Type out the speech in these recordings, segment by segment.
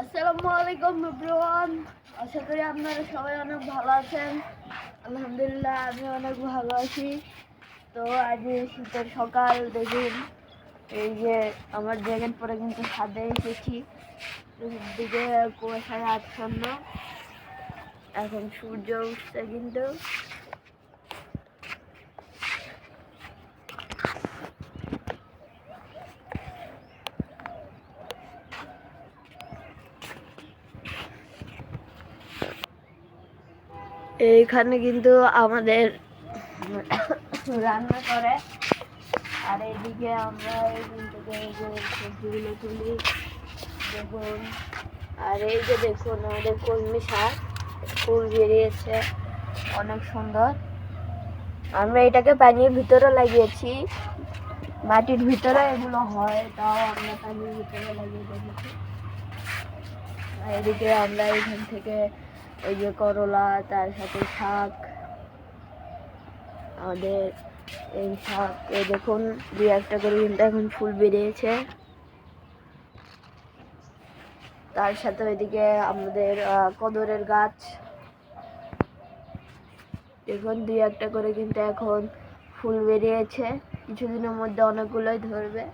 আসসালামু আলাইকুম, এভরিওয়ান। আশা করি আপনারা সবাই অনেক ভালো আছেন। আলহামদুলিল্লাহ, আমি অনেক ভালো আছি। তো আজ শীতের সকাল, দেখুন। এই যে আমার জ্যাকেট পরে কিন্তু ছাদে এসেছি। দিকে কুয়াশায় আচ্ছন্ন। এখন সূর্য উঠছে কিন্তু। এইখানে কিন্তু আমাদের রান্না করে। আর এইদিকে আমরা এই সবজিগুলো তুলি দেখুন আর এই যে দেখুন আমাদের কলমি শাক, ফুল বেরিয়েছে, অনেক সুন্দর। আমরা এটাকে পানির ভিতরে লাগিয়েছি, মাটির ভিতরে এগুলো হয়, তাও আমরা পানির ভিতরে লাগিয়ে দেখেছি এদিকে আমরা এখান থেকে ওই যে করলা, তার সাথে শাক, আমাদের এই শাক, এই দেখুন দুই একটা করে কিন্তু এখন ফুল বেরিয়েছে। তার সাথে ওইদিকে আমাদের কদরের গাছ। দেখুন দুই একটা করে কিন্তু এখন ফুল বেরিয়েছে। কিছুদিনের মধ্যে অনেকগুলোই ধরবে।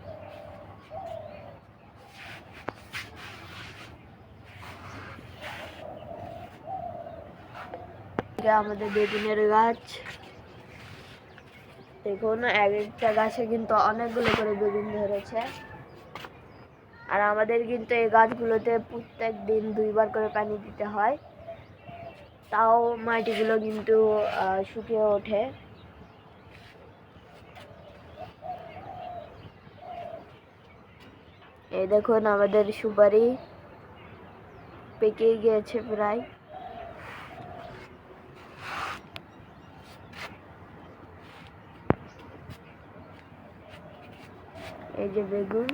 আমাদের বেগুনের গাছ। দেখুন এক একটা গাছে কিন্তু অনেকগুলো করে বেগুন ধরেছে। আর আমাদের কিন্তু এই গাছগুলোতে প্রত্যেক দিন দুইবার করে পানি দিতে হয়। তাও মাটিগুলো কিন্তু শুকিয়ে ওঠে। এই দেখুন, আমাদের সুপারি পেকে গিয়েছে প্রায়। এই যে বেগুন,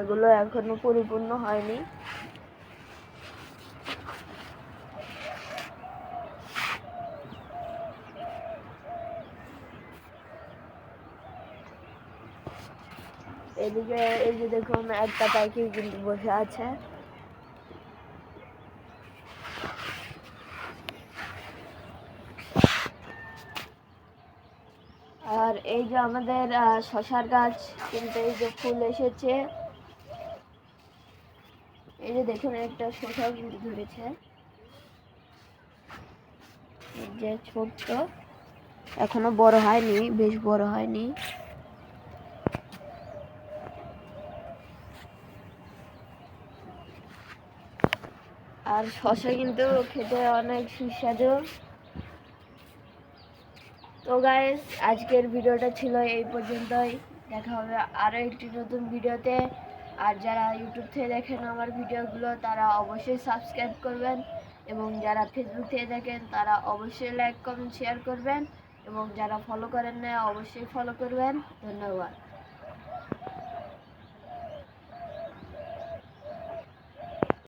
এগুলো এখনও পরিপূর্ণ হয়নি। এদিকে এই যে দেখুন, একটা পাখি কিন্তু বসে আছে। আর এই যে আমাদের শশার গাছ, কিন্তু এই যে ফুল এসেছে। এই যে দেখুন, একটা শশা কিন্তু ধরেছে। এই যে ছোট্ট। এখনও বড় হয়নি, বেশ বড় হয়নি। আর শশা কিন্তু খেতে অনেক সুস্বাদু। তো গাইস আজকের ভিডিওটা ছিল এই পর্যন্তই। দেখা হবে আরও একটি নতুন ভিডিওতে আর যারা ইউটিউব থেকে দেখেন আমার ভিডিওগুলো তারা অবশ্যই সাবস্ক্রাইব করবেন। এবং যারা ফেসবুক থেকে দেখেন, তারা অবশ্যই লাইক কমেন্ট শেয়ার করবেন। এবং যারা ফলো করেন না অবশ্যই ফলো করবেন। ধন্যবাদ।